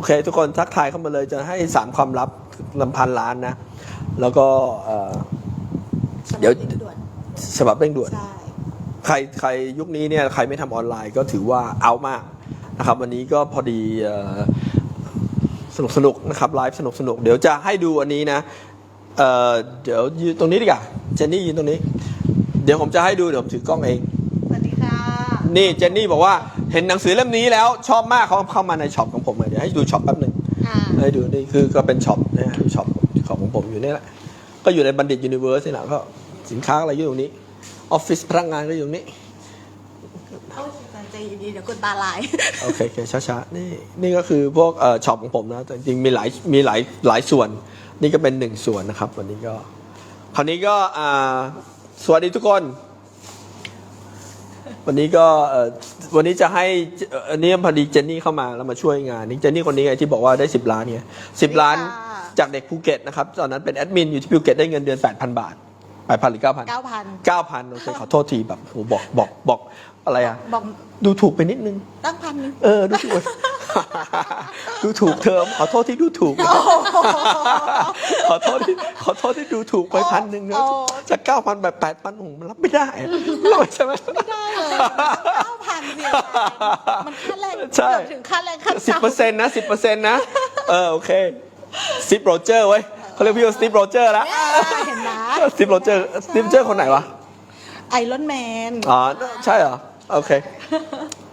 อเคทุกคนทักทายเข้ามาเลยจะให้สามความลับลำพันล้านนะ แล้วก็เอ่อ เดี๋ยวด่วนฉบับเร่งด่วน ใช่ ใครใครยุคนี้เนี่ยใครไม่ทำออนไลน์ก็ถือว่าเอามากนะครับ วันนี้ก็พอดีเอ่อสนุกสนุกนะครับไลฟ์สนุกสนุกเดี๋ยวจะให้ดูอันนี้นะเอ่อเดี๋ยวยืนตรงนี้ดีกว่าเจนนี่ยืนตรงนี้ เดี๋ยวผมจะให้ดูเดี๋ยวผมถือกล้องเองสวัสดีค่ะ นี่เจนนี่บอกว่าเห็นหนังสือเล่มนี้แล้วชอบมากเขาเข้ามาในช็อปของผมเลยเดี๋ยวให้ดูช็อปแป๊บหนึ่งอ่าให้ดูนี่คือก็เป็นช็อปนะฮะช็อปของของผมอยู่นี่แหละก็อยู่ในบัณฑิตยูนิเวอร์สนี่แหละก็สินค้าอะไรอยู่ตรงนี้ออฟฟิศพนักงานก็อยู่ตรงนี้ โอ้ยอาจารย์ใจเย็นๆเดี๋ยวกดตาลาย โอเคโอเคช้าๆ นี่นี่ก็คือพวกเอ่อช็อปของผมนะแต่จริงๆมีหลายมีหลายหลายส่วน นี่ก็เป็นหนึ่งส่วนนะครับ วันนี้ก็ คราวนี้ก็อ่าสวัสดีทุกคน วันนี้ก็เอ่อวันนี้จะให้เอ่ออันนี้พอดีเจนนี่เข้ามาแล้วมาช่วยงานนี่เจนนี่คนนี้ไงที่บอกว่าได้ 10 ล้านเนี่ยสิล้านค่ะจากเด็กภูเก็ตนะครับตอนนั้นเป็นแอดมินอยู่ที่ภูเก็ตได้เงินเดือน 8,000 บาท8,000หรือ9,000 เก้าพัน9,000โอเคขอโทษทีแบบโหบอกบอกบอกอะไรอะบอกดูถูกไปนิดนึง ตั้งพันหนึงเออดูถูก ดูถูกเทอมขอโทษที่ดูถูก ขอโทษที่ขอโทษที่ดูถูกไปพันหนึ่งนะโอ้จากเก้าพันแบบแปดพันผมมันรับไม่ได้อะรับไม่ใช่ไหมได้เลยเก้าพันเดียวมันค่าแรงใช่เกือบถึงค่าแรงขั้นสิบเปอร์เซ็นต์นะสิบเปอร์เซ็นต์นะเออโอเคสตีฟโรเจอร์เว้ยเขาเรียกพี่ว่าสตีฟโรเจอร์แล้วเห็นนะสตีฟโรเจอร์สตีฟโรเจอร์คนไหนวะไอรอนแมนอ๋อใช่เหรอโอเค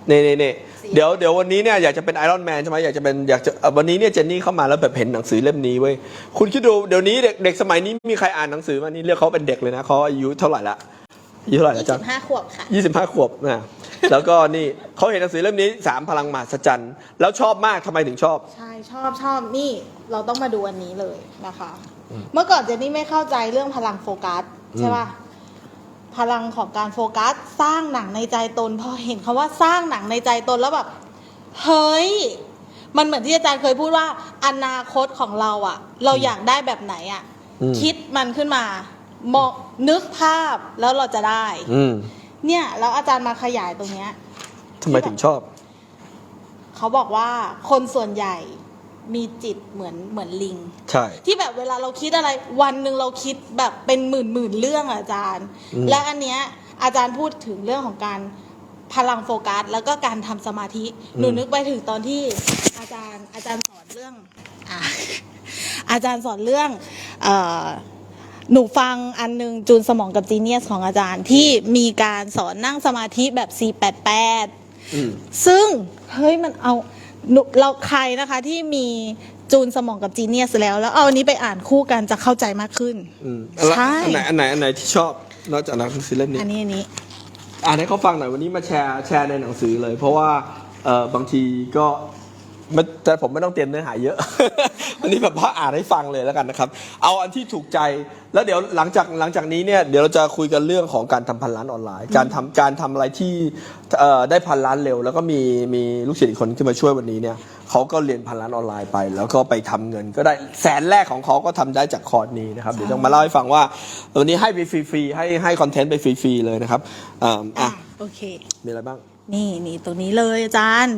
นี่นี่นี่ เดี๋ยวเดี๋ยววันนี้เนี่ยอยากจะเป็นไอรอนแมนใช่ไหมอยากจะเป็นอยากจะเอ่อวันนี้เนี่ยเจนนี่เข้ามาแล้วแบบเห็นหนังสือเล่มนี้เว้ยคุณคิดดูเดี๋ยวนี้เด็กเด็กสมัยนี้มีใครอ่านหนังสือมานี่เรียกเขาเป็นเด็กเลยนะเขาอายุเท่าไหร่ละอายุเท่าไหร่ยี่ละจ๊ะ สิบห้าขวบค่ะ ยี่สิบห้าขวบนะแล้วก็นี่เขาเห็นหนังสือเล่มนี้สามพลังมหัศจรรย์แล้วชอบมากทำไมถึงชอบ ใช่ชอบชอบนี่เราต้องมาดูอันนี้เลยนะคะ เมื่อก่อนเจนนี่ไม่เข้าใจเรื่องพลังโฟกัส ใช่ป่ะ พลังของการโฟกัส สร้างหนังในใจตน พอเห็นคาว่าสร้างหนังในใจตนแล้วแบบเฮ้ยมันเหมือนที่อาจารย์เคยพูดว่า อนาคตของเราอะเราอยากได้แบบไหนอะอืมคิดมันขึ้นมามองนึกภาพแล้วเราจะได้อืมเนี่ย แล้วอาจารย์มาขยายตรงเนี้ยทำไมถึงชอบ เขาบอกว่าคนส่วนใหญ่ มีจิตเหมือนเหมือนลิง ใช่ ที่แบบเวลาเราคิดอะไร วันหนึ่งเราคิดแบบเป็นหมื่นหมื่นๆเรื่องอะอาจารย์ อืม และอันเนี้ยอาจารย์พูดถึงเรื่องของการพลังโฟกัส แล้วก็การทำสมาธิหนูนึกไปถึงตอนที่อาจารย์อาจารย์สอนเรื่องอะ อาจารย์สอนเรื่องเออหนูฟังอันหนึงจูนสมองกับจีเนียสของอาจารย์ที่มีการสอนนั่งสมาธิแบบ 488 อืม ซึ่งเฮ้ยมันเอาหนู เราใครนะคะที่มีจูนสมองกับจีเนียสแล้ว แล้วเอาอันนี้ไปอ่านคู่กันจะเข้าใจมากขึ้น อืมแล้วใช่ อันไหนอันไหนอันไหนที่ชอบนอกจากหนังสือเล่มนี้ อันนี้อันนี้ อ่านให้เขาฟังหน่อยวันนี้มาแชร์แชร์ในหนังสือเลย เพราะว่าเออบางทีก็ ไม่แต่ผมไม่ต้องเตรียมเนื้อหาเยอะวันนี้แบบว่าอ่านให้ฟังเลยแล้วกันนะครับ เอาอันที่ถูกใจแล้วเดี๋ยวหลังจากหลังจากนี้เนี่ยเดี๋ยวเราจะคุยกันเรื่องของการทำพันล้านออนไลน์ การทำการทำอะไรที่เอ่อได้พันล้านเร็ว แล้วก็มีมีลูกศิษย์อีกคนที่มาช่วยวันนี้เนี่ยเขาก็เรียนพันล้านออนไลน์ไป แล้วก็ไปทำเงิน ก็ได้แสนแรกของเขาก็ทำได้จากคอร์สนี้นะครับเดี๋ยวจะมาเล่าให้ฟังว่าวันนี้ให้ไปฟรีๆให้ให้คอนเทนต์ไปฟรีๆเลยนะครับอ่าอะอะโอเค มีอะไรบ้าง นี่นี่ตรงนี้เลยอาจารย์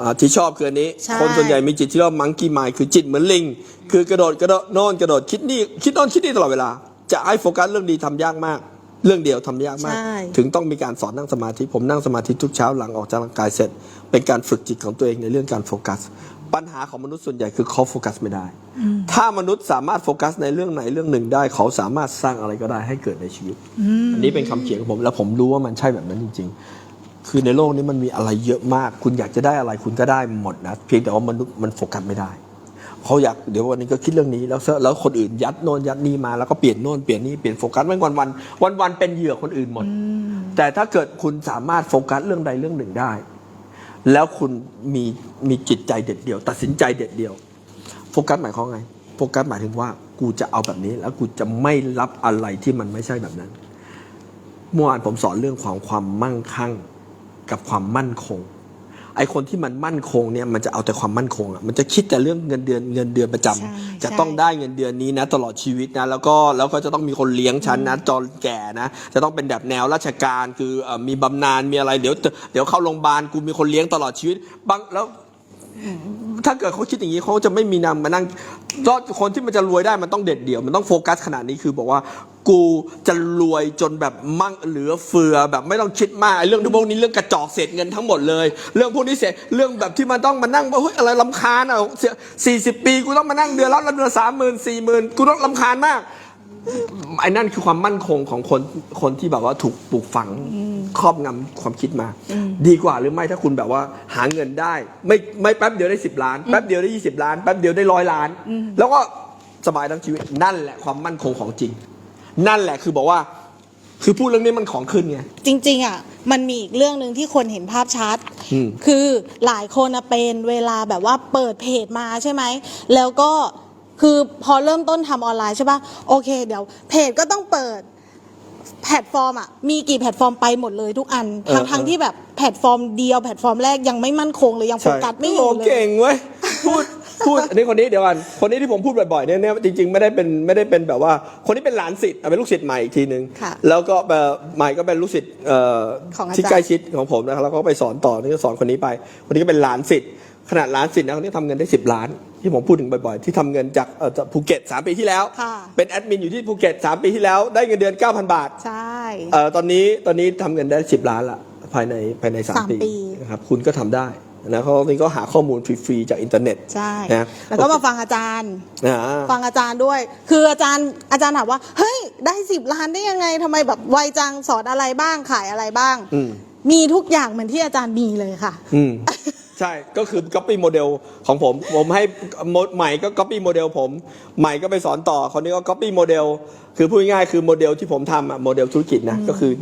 อ่าที่ชอบคืออันนี้ ใช่ คนส่วนใหญ่มีจิตที่เรียกว่ามังกี้มายคือจิตเหมือนลิง คือกระโดดกระโดดโน่นกระโดดคิดนี่คิดโน่นคิดนี่ตลอดเวลา จะให้โฟกัสเรื่องดีทำยากมาก เรื่องเดียวทำยากมาก ใช่ ถึงต้องมีการสอนนั่งสมาธิผมนั่งสมาธิทุกเช้าหลังออกจากร่างกายเสร็จ เป็นการฝึกจิตของตัวเองในเรื่องการโฟกัส ปัญหาของมนุษย์ส่วนใหญ่คือเขาโฟกัสไม่ได้ ถ้ามนุษย์สามารถโฟกัสในเรื่องไหนเรื่องหนึ่งได้ เขาสามารถสร้างอะไรก็ได้ให้เกิดในชีวิต อันนี้เป็นคำเขียนของผมแล้วผมรู้ว่ามันใช่แบบนั้นจริง ๆ คือในโลกนี้มันมีอะไรเยอะมาก คุณอยากจะได้อะไรคุณก็ได้หมดนะเพียงแต่ว่ามนุษย์มันโฟกัสไม่ได้เขาอยากเดี๋ยววันนี้ก็คิดเรื่องนี้แล้วแล้วคนอื่นยัดโน่นยัดนี่มาแล้วก็เปลี่ยนโน่นเปลี่ยนนี่เปลี่ยนโฟกัสไม่วันวันวันวันเป็นเหยื่อคนอื่นหมด แต่ถ้าเกิดคุณสามารถโฟกัสเรื่องใดเรื่องหนึ่งได้ แล้วคุณมีมีจิตใจเด็ดเดี่ยว ตัดสินใจเด็ดเดี่ยว โฟกัสหมายความไง โฟกัสหมายถึงว่ากูจะเอาแบบนี้ แล้วกูจะไม่รับอะไรที่มันไม่ใช่แบบนั้นเมื่อวานผมสอนเรื่องของความมั่งคั่ง กับความมั่นคง ไอคนที่มันมั่นคงเนี่ยมันจะเอาแต่ความมั่นคงอะมันจะคิดแต่เรื่องเงินเดือนเงินเดือนประจำใช่จะใช่ต้องได้เงินเดือนนี้นะ ตลอดชีวิตนะแล้วก็แล้วก็จะต้องมีคนเลี้ยงฉันนะจนแก่นะ จะต้องเป็นแบบแนวราชการคือเอ่อมีบำนาญมีอะไรเดี๋ยวเดี๋ยวเข้าโรงพยาบาลกูมีคนเลี้ยงตลอดชีวิตบางแล้ว ถ้าเกิดเขาคิดอย่างนี้เขาจะไม่มีนำมานั่งก็คนที่มันจะรวยได้มันต้องเด็ดเดี่ยว มันต้องโฟกัสขนาดนี้คือบอกว่า กูจะรวยจนแบบมั่งเหลือเฟือแบบไม่ต้องคิดมากไอ้เรื่องพวกนี้เรื่องกระจอกเศษเงินทั้งหมดเลย เรื่องพวกนี้เสียเรื่องแบบที่มันต้องมานั่งว่าเฮ้ยอะไรลำคาญอะสี่สิบปีกูต้องมานั่งเดือนละเดือนสามหมื่นสี่หมื่นกูต้องลำคาญมาก ไอ้นั่นคือความมั่นคงของคนคนที่แบบว่าถูกปลูกฝังครอบงำความคิดมา ดีกว่าหรือไม่ถ้าคุณแบบว่าหาเงินได้ ไม่ไม่แป๊บเดียวได้สิบล้าน แป๊บเดียวได้ยี่สิบล้าน แป๊บเดียวได้ร้อยล้าน แล้วก็สบายทั้งชีวิตนั่นแหละความมั่นคงของจริง นั่นแหละคือบอกว่า คือพูดเรื่องนี้มันของขึ้นไง จริงๆอะมันมีอีกเรื่องหนึ่งที่คนเห็นภาพชัด อืม คือหลายคนอะเป็นเวลาแบบว่าเปิดเพจมาใช่ไหม แล้วก็ คือพอเริ่มต้นทำออนไลน์ใช่ปะโอเค เดี๋ยวเพจก็ต้องเปิดแพลตฟอร์มอะมีกี่แพลตฟอร์มไปหมดเลยทุกอันเออทั้งทั้งเออที่แบบแพลตฟอร์มเดียวแพลตฟอร์มแรกยังไม่มั่นคงเลยยังโฟกัสไม่อยู่โอ้เลย เก่งเว้ยพูดพูดอันนี้คนนี้เดี๋ยวก่อนคนนี้ที่ผมพูดบ่อยๆเนี่ยเนี่ยจริง ๆ ไม่ได้เป็นไม่ได้เป็นแบบว่า คนนี้เป็นหลานศิษย์อะเป็นลูกศิษย์ใหม่อีกทีหนึ่งค่ะแล้วก็เอ่อใหม่ก็เป็นลูกศิษย์เอ่อของอาจารย์ ที่ใกล้ชิดของผมนะครับแล้วก็ไปสอนต่อนี่ก็สอนคนนี้ไปคนนี้ก็เป็นหลานศิษย์ ขนาดหลานศิษย์นะคนนี้ทำเงินได้ 10 ล้าน ที่ผมพูดถึงบ่อยๆ ที่ทำเงินจากเอ่อจากภูเก็ต 3 ปีที่แล้วค่ะเป็นแอดมินอยู่ที่ภูเก็ต 3 ปีที่แล้ว ได้เงินเดือน 9,000 บาทใช่เอ่อตอนนี้ตอนนี้ทำเงินได้ 10 ล้านละภายในภายในสาม3ปีปีนะครับคุณก็ทำได้นะเขาตอนนี้ก็หาข้อมูลฟรีๆจากอินเทอร์เน็ตใช่นะแล้วก็มาฟังอาจารย์อ่าฟังอาจารย์ด้วย คืออาจารย์อาจารย์ถามว่าเฮ้ยได้สิบล้านได้ยังไงทำไมแบบไวจังสอนอะไรบ้างขายอะไรบ้างอืมมีทุกอย่างเหมือนที่อาจารย์มีเลยค่ะ อืม ใช่ก็คือ copy model ของผม ผมให้ใหม่ก็ copy model ผมใหม่ก็ไปสอนต่อคนนี้ก็ copy model คือพูดง่ายๆคือโมเดลที่ผมทำอะโมเดลธุรกิจนะก็คือ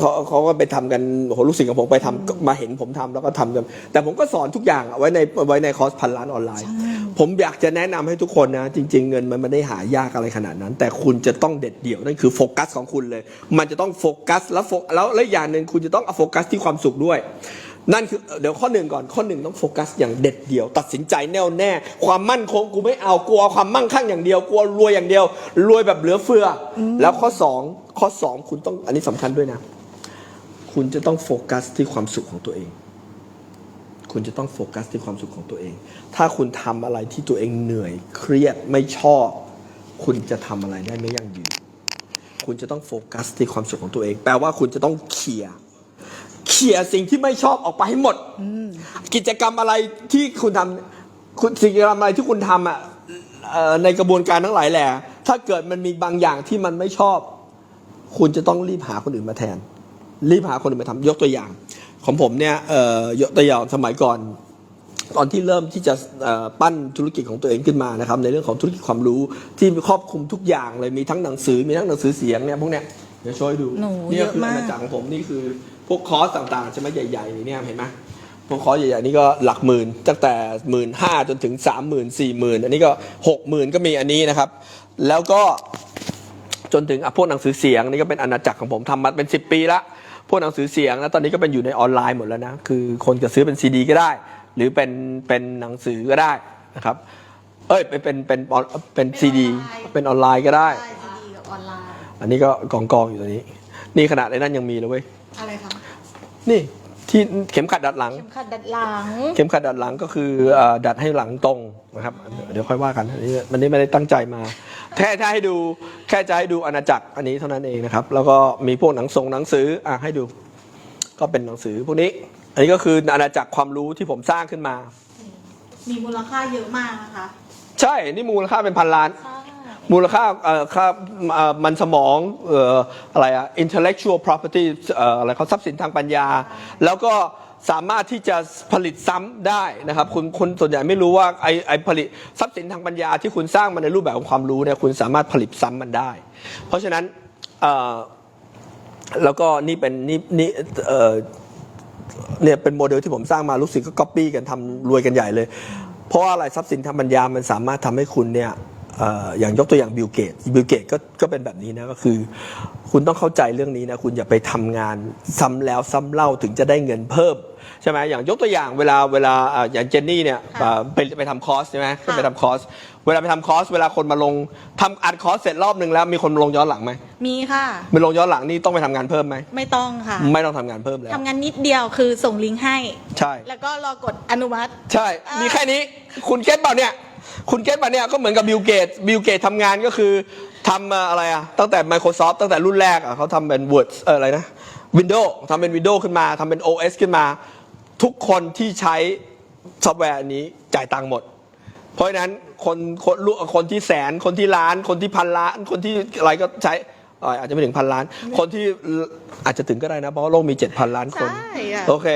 เขาเขาก็ไปทำกันโอ้โหลูกศิษย์ของผมไปทำก็มาเห็นผมทำแล้วก็ทำกัน แต่ผมก็สอนทุกอย่างอะไว้ในไว้ในคอร์สพันล้านออนไลน์ ผมอยากจะแนะนำให้ทุกคนนะ จริง ๆ เงินมันไม่ได้หายากอะไรขนาดนั้น แต่คุณจะต้องเด็ดเดี่ยวนั่นคือโฟกัสของคุณเลย มันจะต้องโฟกัสแล้วโฟแล้วแล้วอย่างหนึ่งคุณจะต้องเอาโฟกัสที่ความสุขด้วย นั่นคือเดี๋ยวข้อหนึ่งก่อนข้อหนึ่งต้องโฟกัสอย่างเด็ดเดี่ยว ตัดสินใจแน่วแน่ ความมั่นคงกูไม่เอากลัวความมั่งคั่งอย่างเดียวกลัวรวยอย่างเดียว รวยแบบเหลือเฟืออแล้วข้อสองข้อสองคุณต้องอันนี้สำคัญด้วยนะ คุณจะต้องโฟกัสที่ความสุขของตัวเอง คุณจะต้องโฟกัสที่ความสุขของตัวเอง ถ้าคุณทำอะไรที่ตัวเองเหนื่อยเครียดไม่ชอบ คุณจะทำอะไรได้ไม่ยั่งยืนคุณจะต้องโฟกัสที่ความสุขของตัวเอง แปลว่าคุณจะต้องเคลียร์ เคลียร์สิ่งที่ไม่ชอบออกไปให้หมด กิจกรรมอะไรที่คุณทำคุณกิจกรรมอะไรที่คุณทำอะเอ่อในกระบวนการทั้งหลายแหละ ถ้าเกิดมันมีบางอย่างที่มันไม่ชอบ คุณจะต้องรีบหาคนอื่นมาแทน รีบหาคนอื่นมาทำยกตัวอย่าง ของผมเนี่ยเอ่อยกตัวอย่างสมัยก่อน ตอนที่เริ่มที่จะเอ่อปั้นธุรกิจของตัวเองขึ้นมานะครับ ในเรื่องของธุรกิจความรู้ที่ครอบคลุมทุกอย่างเลยมีทั้งหนังสือมีทั้งหนังสือเสียงเนี่ยพวกเนี้ยเดี๋ยวช่วยดูหนูนี่ก็คือเยอะมากอาณาจักรของผมนี่คือ พวกคอร์สต่างๆใช่ไหมใหญ่ๆเนี่ยเห็นไหมพวกคอร์สใหญ่ๆนี่ก็หลักหมื่นตั้งแต่หมื่นห้าจนถึงสามหมื่นสี่หมื่นอันนี้ก็หกหมื่นก็มีอันนี้นะครับ แล้วก็จนถึงอะพวกหนังสือเสียงนี่ก็เป็นอาณาจักรของผมทำมาเป็น 10 ปีละพวกหนังสือเสียงแล้วตอนนี้ก็เป็นอยู่ในออนไลน์หมดแล้วนะคือคนจะซื้อเป็นซีดีก็ได้ หรือเป็นเป็นหนังสือก็ได้นะครับเอ้ยเป็นเป็นเป็นเป็นเป็นซีดีเป็นออนไลน์ก็ได้ใช่ดีกับออนไลน์อันนี้ก็กองกองๆอยู่ตัวนี้ นี่ขนาดไอ้นั่นยังมีเลยเว้ยอะไรคะ นี่ที่เข็มขัดดัดหลัง เข็มขัดดัดหลัง เข็มขัดดัดหลังก็คือเอ่อดัดให้หลังตรงนะครับ เดี๋ยวค่อยว่ากันอันนี้มันนี้ไม่ได้ตั้งใจมาแค่จะให้ดูแค่จะให้ดูอาณาจักรอันนี้เท่านั้นเองนะครับ แล้วก็มีพวกหนังทรงหนังสืออะให้ดู ก็เป็นหนังสือพวกนี้ อันนี้ก็คืออาณาจักรความรู้ที่ผมสร้างขึ้นมา มีมูลค่าเยอะมากนะคะ ใช่ นี่มูลค่าเป็นพันล้าน ใช่ มูลค่าค่ามันสมองอะไรอะ intellectual property อะไรเขาทรัพย์สินทางปัญญา แล้วก็สามารถที่จะผลิตซ้ำได้นะครับคุณคนส่วนใหญ่ไม่รู้ว่าไอไอผลิตทรัพย์สินทางปัญญาที่คุณสร้างมาในรูปแบบของความรู้เนี่ยคุณสามารถผลิตซ้ำมันได้ เพราะฉะนั้นแล้วก็นี่เป็นนี่นี่เนี่ยเป็นโมเดลที่ผมสร้างมาลูกศิษย์ก็ก๊อปปี้กันทำรวยกันใหญ่เลย เพราะว่าอะไรทรัพย์สินทางปัญญามันสามารถทำให้คุณเนี่ย อ่ออย่างยกตัวอย่างบิลเกตบิลเกตก็ก็เป็นแบบนี้นะก็คือ คุณต้องเข้าใจเรื่องนี้นะคุณอย่าไปทำงานซ้ำแล้วซ้ำเล่าถึงจะได้เงินเพิ่มใช่ไหมอย่างยกตัวอย่างเวลาเวลาอ่าอย่างเจนนี่เนี่ยค่ะอ่าไปไปทำคอร์สใช่ไหมค่ะไปทำคอร์สเวลาไปทำคอร์สเวลาคนมาลงทำอัดคอร์สเสร็จรอบหนึ่งแล้วมีคนมาลงย้อนหลังไหมมีค่ะไปลงย้อนหลังนี่ต้องไปทำงานเพิ่มไหมไม่ต้องค่ะ ไม่ต้องทำงานเพิ่มแล้วทำงานนิดเดียวคือส่งลิงก์ให้ ใช่ แล้วก็รอกดอนุมัติ ใช่อ่ามีมีแค่นี้คุณเก็ตเปล่าเนี่ย คุณเก็ตเปล่าเนี่ยก็เหมือนกับบิลเกตบิลเกตทำงานก็คือทำเอ่ออะไรอะตั้งแต่ Microsoft ตั้งแต่รุ่นแรกอะเขาทำเป็น Word เอออะไรนะ Windows ทำเป็น Windows ขึ้นมาทำเป็น OS ขึ้นมา ทุกคนที่ใช้ซอฟต์แวร์อันนี้จ่ายตังค์หมด เพราะฉะนั้นคนคนรู้คนที่แสนคนที่ล้าน คนที่พันล้าน คนที่อะไรก็ใช้เอ่ออาจจะไม่ถึงพันล้าน คนที่อาจจะถึงก็ได้นะ เพราะว่าโลกมี7,000ล้านคน ใช่อะ โอเค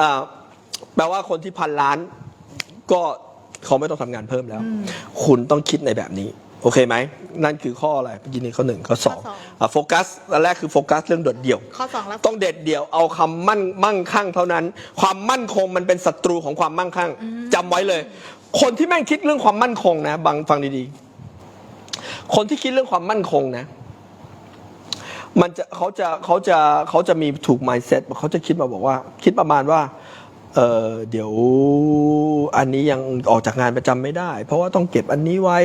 อ่าแปลว่าคนที่พันล้านก็ เขาไม่ต้องทำงานเพิ่มแล้ว คุณต้องคิดในแบบนี้ โอเคไหม นั่นคือข้ออะไรเมื่อกี้นี้ข้อหนึ่งข้อสองข้อสองอะโฟกัสอันแรกคือโฟกัสเรื่องโดดเดี่ยวข้อสองแล้วต้องเด็ดเดี่ยวเอาคำมั่นมั่งคั่งเท่านั้น ความมั่นคงมันเป็นศัตรูของความมั่งคั่งจำไว้เลย คนที่แม่งคิดเรื่องความมั่นคงนะบังฟังดีๆ คนที่คิดเรื่องความมั่นคงนะมันจะเขาจะเขาจะเขาจะมีถูก mindset เขาจะคิดมาบอกว่า คิดประมาณว่า เออเดี๋ยวอันนี้ยังออกจากงานประจำไม่ได้ เพราะว่าต้องเก็บอันนี้ไว้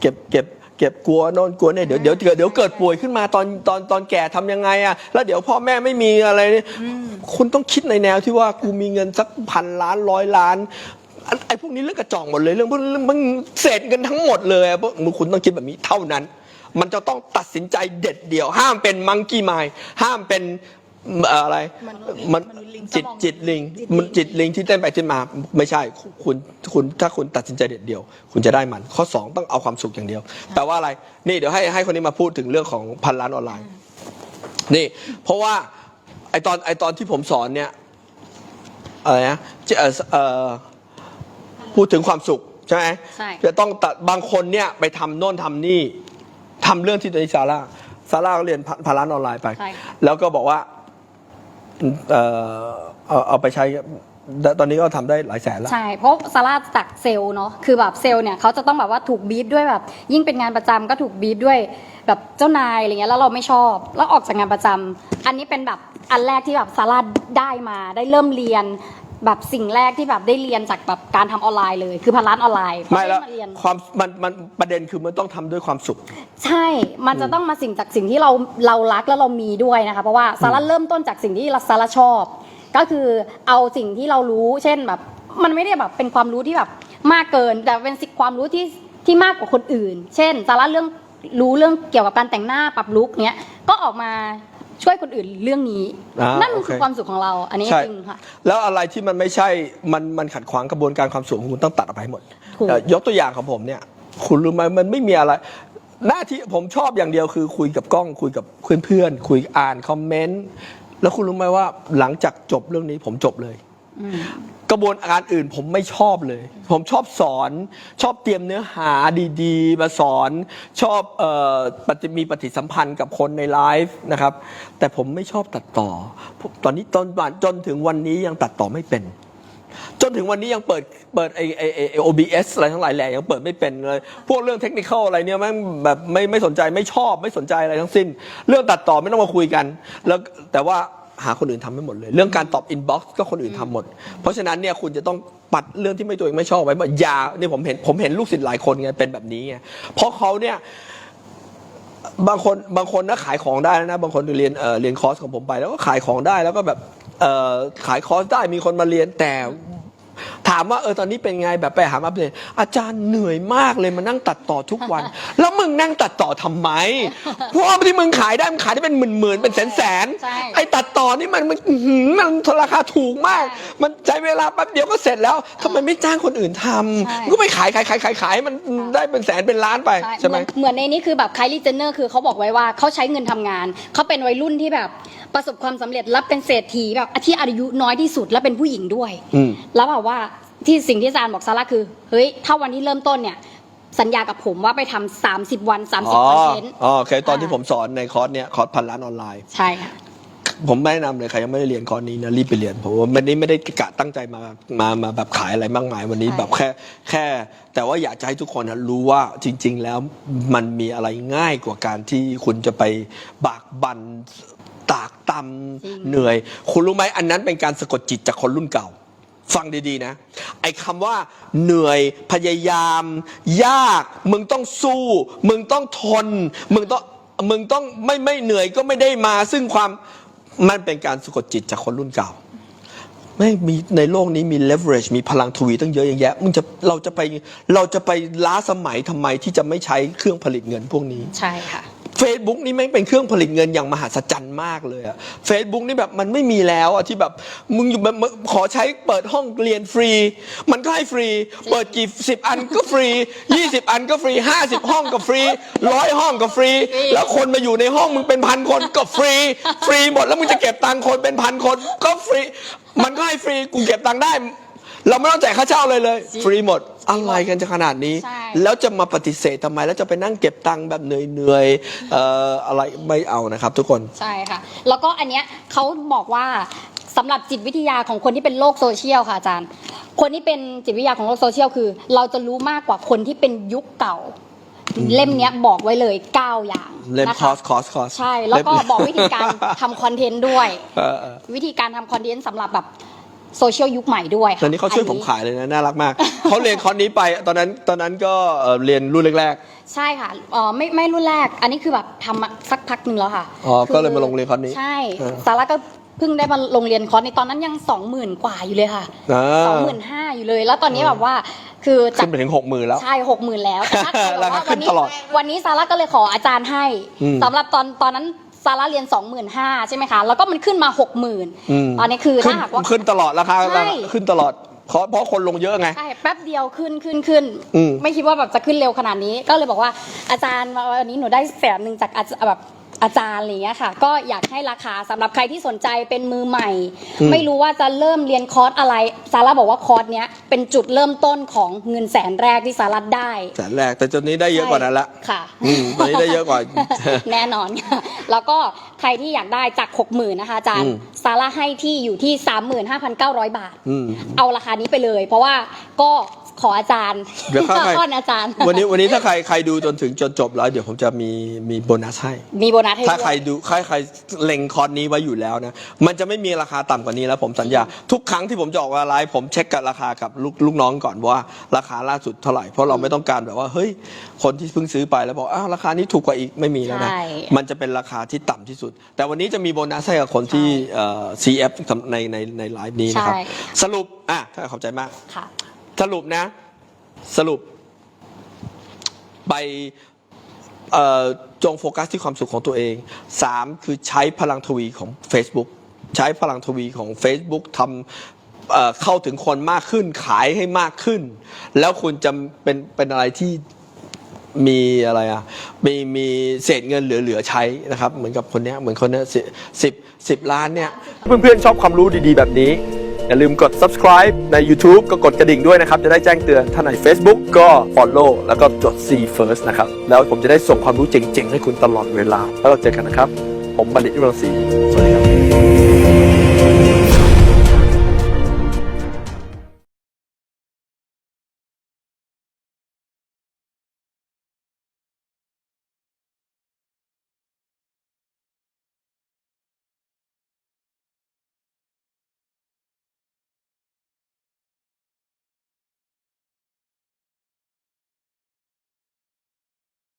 เก็บเก็บเก็บกลัวโนอนกลัวเนี่ยเดี๋ยวเดี๋ยวเดี๋ยวเดี๋ยวเกิดป่วยขึ้นมาตอนตอนตอนแก่ทำยังไงอะแล้วเดี๋ยวพ่อแม่ไม่มีอะไรเนี่ยคุณต้องคิดในแนวที่ว่ากูมีเงินสักพันล้านร้อยล้านอันไอ้พวกนี้เรื่องกระจอกหมดเลยเรื่องพวกนี้มันเศษเงินทั้งหมดเลยอะพวกมึงคุณต้องคิดแบบนี้เท่านั้น มันจะต้องตัดสินใจเด็ดเดี่ยว ห้ามเป็นมังกี้ไมห้ามเป็น อ่ออะไรมนุษย์มันมนุษย์ลิงจิตสมองจิตลิงจิตลิงมันจิตลิงที่เต้นไปเต้นมาไม่ใช่คุณคุณถ้าคุณตัดสินใจเด็ดเดี่ยว คุณจะได้มัน ข้อ 2 ต้องเอาความสุขอย่างเดียวแปลว่าอะไรนี่เดี๋ยวให้ให้คนนี้มาพูดถึงเรื่องของพันล้านออนไลน์ นี่ เพราะว่าไอตอนไอตอนที่ผมสอนเนี่ยอะไรนะจะเอ่อเอ่อพูดถึงความสุขใช่ไหมใช่จะต้องตัดบางคนเนี่ยไปทำโน่นทำนี่ทำเรื่องที่ตัวนี้ซาร่าซาร่าก็เรียนพันล้านออนไลน์ไปใช่ค่ะแล้วก็บอกว่า เอ่อเอาเอาไปใช้ตอนนี้ก็ทำได้หลายแสนแล้ว ใช่ เพราะซาร่าจากเซลล์เนาะคือแบบเซลล์เนี่ยเขาจะต้องแบบว่าถูกบีบด้วยแบบ ยิ่งเป็นงานประจำก็ถูกบีบด้วยแบบเจ้านายอะไรเงี้ยแล้วเราไม่ชอบ แล้วออกจากงานประจำอันนี้เป็นแบบอันแรกที่แบบซาร่าได้มาได้เริ่มเรียน แบบสิ่งแรกที่แบบได้เรียนจากแบบการทำออนไลน์เลย คือพันล้านออนไลน์ไม่แล้วพอด้าาเรียน ความมันมันประเด็นคือมันต้องทำด้วยความสุข ใช่ มันจะต้องมาสิ่งจากสิ่งที่เราเรารักแล้วเรามีด้วยนะคะ เพราะว่าซาร่าเริ่มต้นจากสิ่งที่ซาร่าชอบ ก็คือเอาสิ่งที่เรารู้ เช่นแบบ มันไม่ได้แบบเป็นความรู้ที่แบบมากเกิน แต่เป็นสิ่งความรู้ที่ที่มากกว่าคนอื่น เช่นซาร่าเรื่องรู้เรื่องเกี่ยวกับการแต่งหน้าปรับลุคเนี้ย ก็ออกมา ช่วยคนอื่นเรื่องนี้ อ่านั่นโอคือเค ความสุขของเรา อันนี้ใช่จริงค่ะ แล้วอะไรที่มันไม่ใช่มันมันขัดขวางกระบวนการความสุขของคุณต้องตัดออกไปให้หมดถูก เอ่อยกตัวอย่างของผมเนี่ย คุณรู้ไหมมันไม่มีอะไร หน้าที่ผมชอบอย่างเดียวคือคุยกับกล้องคุยกับเพื่อนๆคุยอ่านคอมเมนต์แล้วคุณรู้ไหมว่าหลังจากจบเรื่องนี้ผมจบเลยอืม กระบวนการอื่นผมไม่ชอบเลย ผมชอบสอนชอบเตรียมเนื้อหาดีๆ มาสอนชอบออปฏิมีปฏิสัมพันธ์กับคนในไลฟ์นะครับ แต่ผมไม่ชอบตัดต่อ ตอนนี้ตอนจนถึงวันนี้ยังตัดต่อไม่เป็น จนถึงวันนี้ยังเปิดเปิดไอไอไอไอ้ OBS อะไรทั้งหลายแหล่ยังเปิดไม่เป็นเลย พวกเรื่องเทคนิคอะไรเนี่ยแม่งแบบไม่ไม่สนใจไม่ชอบไม่สนใจอะไรทั้งสิ้น เรื่องตัดต่อไม่ต้องมาคุยกัน แล้วแต่ว่า หาคนอื่นทำไม่หมดเลย เรื่องการตอบอินบ็อกซ์ก็คนอื่นทำหมด เพราะฉะนั้นเนี่ยคุณจะต้องปัดเรื่องที่ไม่ตัวเองไม่ชอบไว้หมาอย่านี่ยผมเห็นผมเห็นลูกศิษย์หลายคนไงเป็นแบบนี้ไงเพราะเขาเนี่ยบางคนบางคนนะขายของได้นะ บางคนเรียนเอ่อเรียนคอร์สของผมไป แล้วก็ขายของได้แล้วก็แบบเอ่อขายคอร์สได้มีคนมาเรียนแต่ ถามว่าเออตอนนี้เป็นไงแบบไปหาอัปเดตอาจารย์เหนื่อยมากเลยมานั่งตัดต่อทุกวัน แล้วมึงนั่งตัดต่อทำไมเพราะว่าที่มึงขายได้มึงขายได้เป็นหมื่นๆเป็นแสนแสนๆใช่ไอ้ตัดต่อนี่มันมันอื้อหือมันราคาถูกมาก มันใช้เวลาแป๊บเดียวก็เสร็จแล้วทำไมไม่จ้างคนอื่นทใช่ำมึงก็ไปขายขายขายขายขายให้มันได้เป็นแสนเป็นล้านไปใช่ไหมเหอนเหมือนในนี้คือแบบไคลี่เจนเนอร์คือเขาบอกไว้ว่าเขาใช้เงินทำงานเขาเป็นวัยรุ่นที่แบบประสบความสำเร็จและเป็นเศรษฐีแบบที่อายุน้อยที่สุดและเป็นผู้หญิงด้วยอืมแล้วแบบว่าที่สิ่งที่อาจารย์บอกซาร่าคือเฮ้ยถ้าวันที่เริ่มต้นเนี่ยสัญญากับผมว่าไปทำสามสิบวัน30อ๋อคอนเทนต์อ๋อโอเคตอนที่อ่าผมสอนในคอร์สเนี่ยคอร์สพันล้านออนไลน์ใช่ค่ะผมไม่แนะนำเลยใครยังไม่ได้เรียนคอร์สนี้นะรีบไปเรียนผมว่าวันนี้ไม่ได้กะตั้งใจมามามาแบบขายอะไรมากมายวันนี้ใช่แบบแค่แค่ แต่ว่าอยากจะให้ทุกคนนะรู้ว่าจริง ๆ แล้วมันมีอะไรง่ายกว่าการที่คุณจะไปบากบันตากต่จริงำเหนื่อย คุณรู้ไหมอันนั้นเป็นการสะกดจิตจากคนรุ่นเก่า ฟังดีๆนะ ไอ้คำว่าเหนื่อยพยายาม ยาก มึงต้องสู้ มึงต้องทน มึงต้องมึงต้องไม่ไม่เหนื่อยก็ไม่ได้มา ซึ่งความมันเป็นการสะกดจิตจากคนรุ่นเก่า ไม่มีในโลกนี้มี leverage มีพลังทวีตั้งเยอะแยะมึงจะเราจะไปเราจะไปล้าสมัยทำไมที่จะไม่ใช้เครื่องผลิตเงินพวกนี้ใช่ค่ะ Facebook นี่แม่งเป็นเครื่องผลิตเงินอย่างมหัศจรรย์มากเลยอะ Facebook นี่แบบมันไม่มีแล้วอะที่แบบมึงอยู่แบบขอใช้เปิดห้องเรียนฟรี มันก็ให้ฟรี เปิดกี่สิบอันก็ฟรี 20 อันก็ฟรี 50 ห้องก็ฟรีร้อยห้องก็ฟรี แล้วคนมาอยู่ในห้องมึงเป็นพันคนก็ฟรี ฟรีหมดแล้วมึงจะเก็บตังค์คนเป็นพันคนก็ฟรี มันก็ให้ฟรีกูเก็บตังค์ได้ เราไม่ต้องจ่ายค่าเช่าเลยเลยฟรีหมดอะไรกันจะขนาดนี้ ใช่ แล้วจะมาปฏิเสธทำไม แล้วจะไปนั่งเก็บตังค์แบบเหนื่อยๆเอ่ออะไรไม่เอานะครับ ทุกคน ใช่ค่ะ แล้วก็อันเนี้ยเขาบอกว่าสำหรับจิตวิทยาของคนที่เป็นโลกโซเชียลค่ะอาจารย์ คนที่เป็นจิตวิทยาของโลกโซเชียลคือ เราจะรู้มากกว่าคนที่เป็นยุคเก่า เล่มเนี้ยบอกไว้เลย 9 อย่างเล่มนะคอคะสคอสคอสใช่ แล้วก็บอกวิธีการทำคอนเทนต์ด้วย เออเออ วิธีการทำคอนเทนต์สำหรับแบบ โซเชียลยุคใหม่ด้วยค่ะ ตอนนี้เขาช่วยผมขายเลยนะ น่ารักมาก เขาเรียนคอร์สนี้ไปตอนนั้นตอนนั้นก็เอ่อเรียนรุ่นแรก ใช่ค่ะเออไม่ไม่รุ่นแรก อันนี้คือแบบทำมาสักพักหนึ่งแล้วค่ะอ๋อคืก็เลยมาลงเรียนคอร์สนี้ใช่เออสาระก็เพิ่งได้มาลงเรียนคอร์สในตอนนั้นยังสองหมื่นกว่าอยู่เลยค่ะๆอ่า สองหมื่นห้าอยู่เลย แล้วตอนนี้แบบว่าคือจาขึ้กนไปถึงหกหมื่นแล้ว ใช่หกหมื่นแล้วแต่ถ้าเกิดแบบว่าราคาขึ้วันนนี้ตลอดวันนี้ซาร่าก็เลยขออาจารย์ให้อืม สำหรับตอนตอนนั้น ซาร่าเรียนสองหมื่นห้าใช่ไหมคะแล้วก็มันขึ้นมาหกหมื่นอืมตอนนี้คือขึ้นถ้าหากว่า ขึ้นตลอดราคาใช่ ขึ้นตลอดเพราะเพราะคนลงเยอะไง ใช่แป๊บเดียวขึ้นขึ้นขึ้น อืมไม่คิดว่าแบบจะขึ้นเร็วขนาดนี้ ก็เลยบอกว่าอาจารย์วันนี้หนูได้แสนหนึ่งจากอาจแบบ อาจารย์อะไรอย่างเงี้ยค่ะ ก็อยากให้ราคาสำหรับใครที่สนใจเป็นมือใหม่ ไม่รู้ว่าจะเริ่มเรียนคอร์สอะไรซาร่าบอกว่าคอร์สเนี้ยเป็นจุดเริ่มต้นของเงินแสนแรกที่ซาร่าได้แสนแรกแต่จนนี้ได้เยอะกว่านั้นละค่ะอืมตอนนี้ได้เยอะกว่าแน่นอนค่ะแล้วก็ใครที่อยากได้จาก6 0,000นะคะอาจารอืย์มซาร่าให้ที่อยู่ที่35,900บาทอืมเอาราคานี้ไปเลย เพราะว่าก็ ขออาจารย์เดี๋ยวเข้าไปอ้อนอาจารย์ วันนี้วันนี้ถ้าใครใครดูจนถึงจนจบแล้ว เดี๋ยวผมจะมีมีโบนัสให้ มีโบนัสให้ถ้าด้ใครวยดูใครใครเล็งคอร์สนี้ไว้อยู่แล้วนะ มันจะไม่มีราคาต่ำกว่านี้แล้วผมสัญญา ทุกครั้งที่ผมจะออกไลฟ์ผมเช็คกับราคากับลูกลูกน้องก่อนว่าราคาล่าสุดเท่าไหร่ เพราะเราไม่ต้องการแบบว่าเฮ้ย คนที่เพิ่งซื้อไปแล้วบอกอ้าวราคานี้ถูกกว่าอีกไม่มีแล้วนะใช่มันจะเป็นราคาที่ต่ำที่สุด แต่วันนี้จะมีโบนัสให้กับคนที่เอ่อ CF ในในในไลฟ์นี้นะครับใช่สรุปอะถ้าขอบใจมากค่ะ สรุปนะ สรุป ไปจงโฟกัสที่ความสุขของตัวเอง 3 คือใช้พลังทวีของ Facebook ใช้พลังทวีของ Facebook ทำเเข้าถึงคนมากขึ้นขายให้มากขึ้น แล้วคุณจะเป็นเป็นอะไรที่มีอะไรอะมีมีเศษเงินเหลือๆใช้นะครับ เหมือนกับคนเนี้ยเหมือนคนเนี้ยสิสิบสิบล้านเนี่ย เพื่อนๆชอบความรู้ดีๆแบบนี้ อย่าลืมกด subscribe ใน YouTube ก็กดกระดิ่งด้วยนะครับ จะได้แจ้งเตือนถ้าใน Facebook ก็ follow แล้วก็จด see first นะครับ แล้วผมจะได้ส่งความรู้เจ๋งๆ ให้คุณตลอดเวลา แล้วเราเจอกันนะครับ ผมบัณฑิตยุรังศรีสวัสดีครับ